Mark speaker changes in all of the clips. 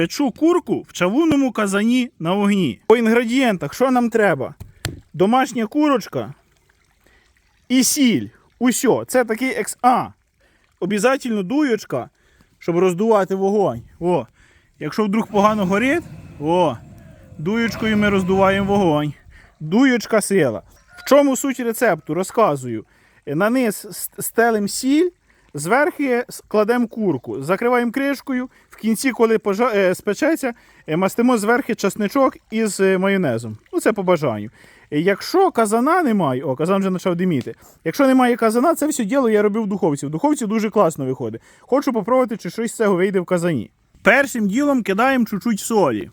Speaker 1: Печу курку в чавунному казані на вогні. По інгредієнтах, що нам треба? Домашня курочка і сіль. Усьо. Це такий екс. А. Обязательно дуючка, щоб роздувати вогонь. О. Якщо вдруг погано горить, о, дуючкою ми роздуваємо вогонь. Дуючка сила. В чому суть рецепту? Розказую. На низ стелим сіль, зверху кладемо курку, закриваємо кришкою. В кінці, коли пожа- е, спечеться, е, мастимо зверху часничок із е, майонезом. Ну, це по бажанню. Якщо казана немає, о, казан вже почав диміти. Якщо немає казана, це все діло я робив в духовці. В духовці дуже класно виходить. Хочу попробувати, чи щось з цього вийде в казані. Першим ділом кидаємо чуть-чуть солі.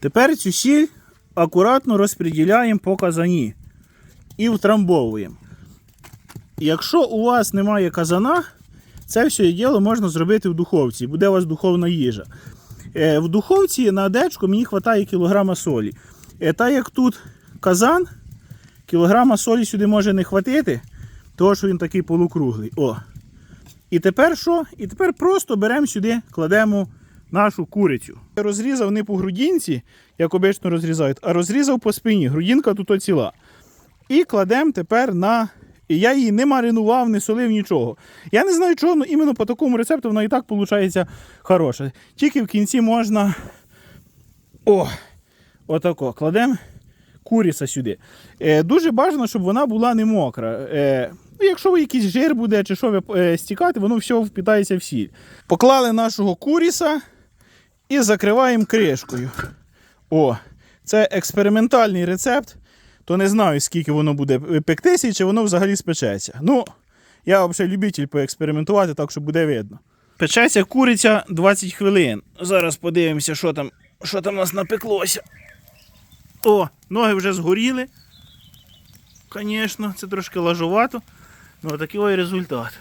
Speaker 1: Тепер цю сіль акуратно розподіляємо по казані і втрамбовуємо. Якщо у вас немає казана, це все діло можна зробити в духовці. Буде у вас духовна їжа. Е, В духовці на дечку мені вистачає кілограма солі. Е, Та як тут казан, кілограма солі сюди може не хватити, тому що він такий полукруглий. О. І тепер що? І тепер просто беремо сюди, кладемо нашу курицю. Я Розрізав не по грудінці, як обично розрізають, а розрізав по спині. Грудінка тут ціла. І кладемо тепер на. І я її не маринував, не солив нічого. Я не знаю, чого, але іменно по такому рецепту вона і так виходить хороша. Тільки в кінці можна. О! Отако. Кладемо куриця сюди. Е, дуже бажано, щоб вона була не мокра. Е, ну, якщо якийсь жир буде чи що е, стікати, воно все впітається в сіль. Поклали нашого куріса і закриваємо кришкою. О, це експериментальний рецепт. То не знаю, скільки воно буде пектися, і чи воно взагалі спечеться. Ну, я взагалі любитель поекспериментувати, так що буде видно. Печеться куриця 20 хвилин. Зараз подивимося, що там, що там у нас напеклося. О, ноги вже згоріли. Звісно, це трошки лажувато. Ну, такий ой результат.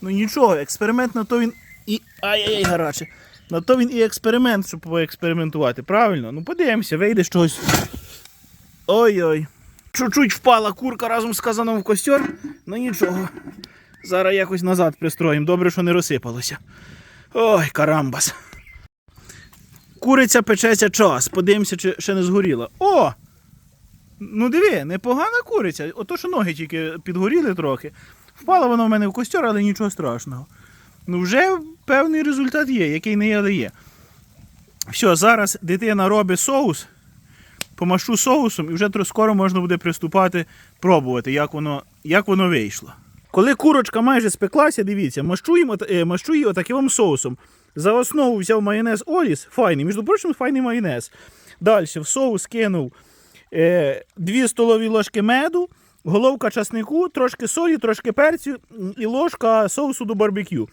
Speaker 1: Ну нічого, експеримент на то він і. Ай-яй-яй, гаряче. На то він і експеримент, щоб поекспериментувати. Правильно? Ну подивимося, вийде щось. Ой-ой. Чуть-чуть впала курка разом з казаном в костер, ну нічого. Зараз якось назад пристроїмо. Добре, що не розсипалося. Ой, карамбас. Куриця печеться час. Подивимося, чи ще не згоріла. О! Ну диви, непогана куриця. Ото що ноги тільки підгоріли трохи. Впала вона в мене в костер, але нічого страшного. Ну, вже певний результат є, який не є, але є. Все, зараз дитина робить соус, помашу соусом, і вже скоро можна буде приступати пробувати, як воно, як воно вийшло. Коли курочка майже спеклася, дивіться, мащуємо, от- е, мащу її отаким соусом. За основу взяв майонез Оліс, файний, між прочим, файний майонез. Далі в соус кинув е, 2 столові ложки меду, головка часнику, трошки солі, трошки перцю і ложка соусу до барбекю.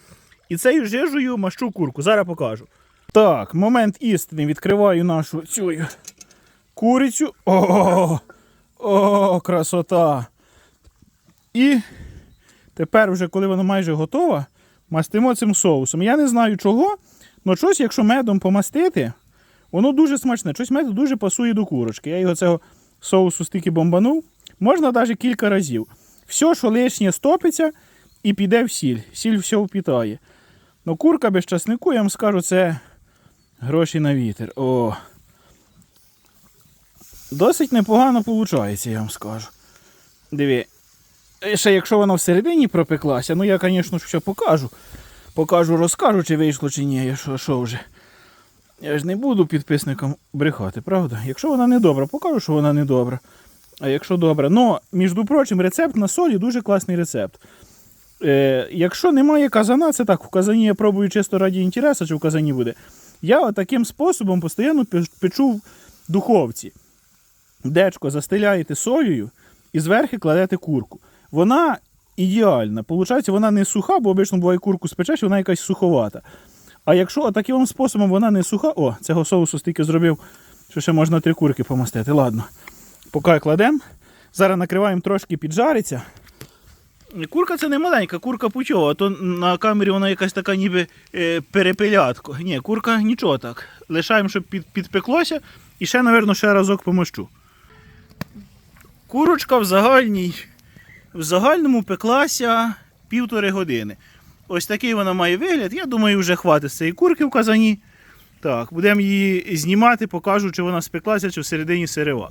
Speaker 1: І цією жижею мащу курку. Зараз покажу. Так, момент істини. Відкриваю нашу цю курицю. О, о, красота! І тепер, вже, коли вона майже готова, мастимо цим соусом. Я не знаю чого, але щось, якщо медом помастити, воно дуже смачне. Щось мед дуже пасує до курочки. Я його цього соусу стільки бомбанув. Можна навіть кілька разів. Все, що лишнє стопиться і піде в сіль. Сіль все впітає. Ну, курка без часнику, я вам скажу, це гроші на вітер. О. Досить непогано виходить, я вам скажу. Диві. Ще якщо вона всередині пропеклася, ну я, звісно, все покажу. Покажу, розкажу, чи вийшло, чи ні. Що, що вже. Я ж не буду підписникам брехати, правда? Якщо вона не добра, покажу, що вона не добра. А якщо добра. Ну, між прочим, рецепт на солі дуже класний рецепт. Е, якщо немає казана, це так, в казані я пробую чисто раді інтересу, чи в казані буде. Я таким способом постійно пе- печу в духовці. Дечко застеляєте солею і зверху кладете курку. Вона ідеальна. Получається, вона не суха, бо обично буває курку спечеш, вона якась суховата. А якщо таким способом вона не суха, о, цього соусу стільки зробив, що ще можна три курки помастити. Ладно. Поки кладемо. Зараз накриваємо трошки піджариться. Курка це не маленька, курка пучова, а то на камері вона якась така ніби е, перепелятко. Ні, курка нічого так. Лишаємо, щоб під, підпеклося. І ще, мабуть, ще разок помощу. Курочка в загальній в загальному пеклася півтори години. Ось такий вона має вигляд. Я думаю, вже хватить цієї курки в казані. Так, будемо її знімати, покажу, чи вона спеклася, чи всередині сирева.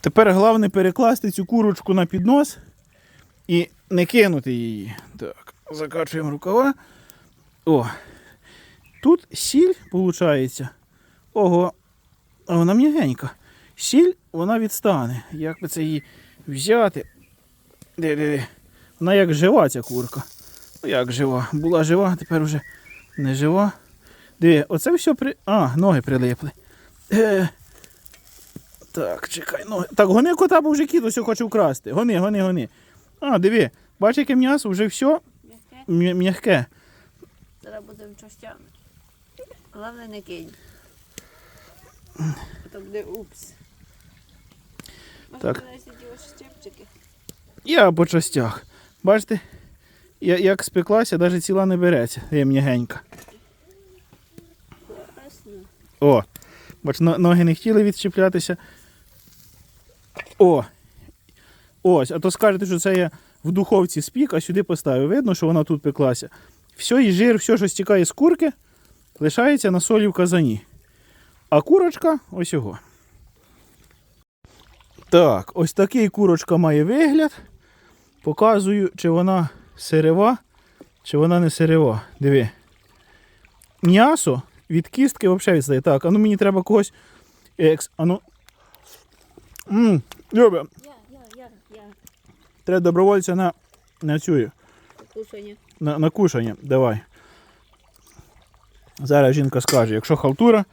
Speaker 1: Тепер головне перекласти цю курочку на піднос і не кинути її. Так, закачуємо рукава. О, тут сіль, виходить. Ого, а вона м'ягенька. Сіль, вона відстане. Як би це її взяти? Де, де, де. Вона як жива ця курка. Ну як жива? Була жива, тепер вже не жива. Диви, оце все при. А, ноги прилипли. Е, так, чекай, ноги. Так, гони кота, бо вже кіт ось хоче вкрасти. Гони, гони, гони. А, диви, бачиш, яке м'ясо, вже все
Speaker 2: М'яке. Зараз будемо щось тягнути. Головне не кинь. То буде упс.
Speaker 1: Так. Я по частях. Бачите, я, як спеклася, навіть ціла не береться. Є м'ягенька. О, бач, ноги не хотіли відчіплятися. О! Ось, а то скажете, що це я в духовці спік, а сюди поставив. Видно, що вона тут пеклася. Все, і жир, все, що стікає з курки, лишається на солі в казані. А курочка ось його. Так, ось такий курочка має вигляд. Показую, чи вона сирева, чи вона не сирева. Диви. М'ясо від кістки взагалі відстає. Так, а ну мені треба когось. Екс, а ну. Любе. Треба добровольця на, на цю,
Speaker 2: Кушання.
Speaker 1: на, на кушання. Давай. Зараз жінка скаже. Якщо халтура,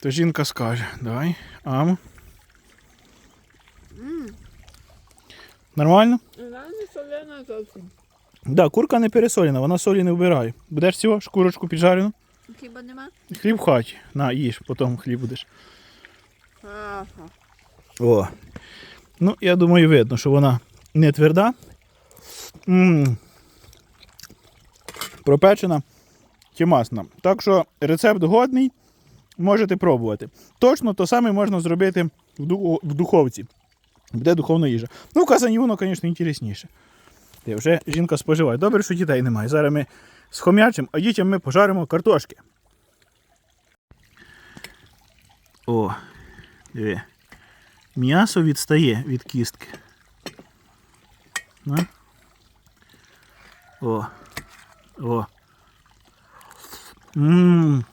Speaker 1: то жінка скаже. Давай. Ам. Нормально?
Speaker 2: Вона не солена зовсім.
Speaker 1: Да, курка не пересолена, вона солі не вбирає. Будеш цього шкурочку піджарену?
Speaker 2: Хіба нема?
Speaker 1: Хліб в хаті. На, їж, потім хліб будеш.
Speaker 2: Ага.
Speaker 1: О. Ну, я думаю, видно, що вона не тверда. м Пропечена тімасна. Так що рецепт годний, можете пробувати. Точно то саме можна зробити в, ду- в духовці. Буде духовна їжа. Ну, казані воно, звісно, інтересніше. Та вже жінка споживає. Добре, що дітей немає. Зараз ми схомячимо, а дітям ми пожаримо картошки. О, диви. М'ясо відстає від кістки. На. О. О. Ммм.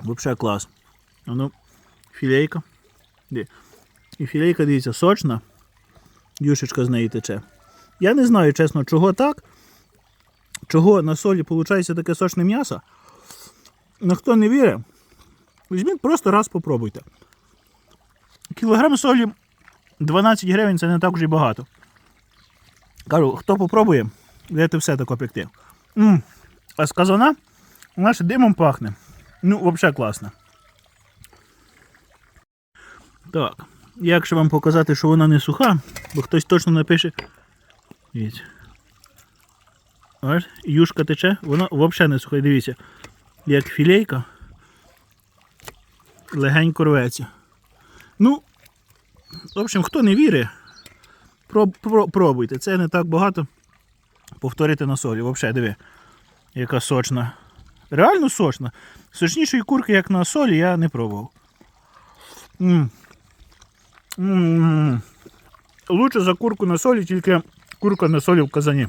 Speaker 1: Вообще клас. А ну, філейка. Де? І філейка, дивіться, сочна. Юшечка з неї тече. Я не знаю, чесно, чого так. Чого на солі виходить таке сочне м'ясо. Ну хто не вірить, візьміть просто раз попробуйте. Кілограм солі 12 гривень це не так вже й багато. Кажу, хто попробує, будете все таке пекти. м А з казана вона димом пахне. Ну, взагалі класно. Так. Як ще вам показати, що вона не суха, бо хтось точно напише. Дивіться. Ось, юшка тече, вона взагалі не суха. Дивіться, як філейка. Легенько рветься. Ну, в общем, хто не вірить, пробуйте. Це не так багато. Повторити на солі. Взагалі, диви, яка сочна. Реально сочна. Сочнішої курки, як на солі, я не пробував. м м Лучше за курку на солі, тільки курка на солі в казані.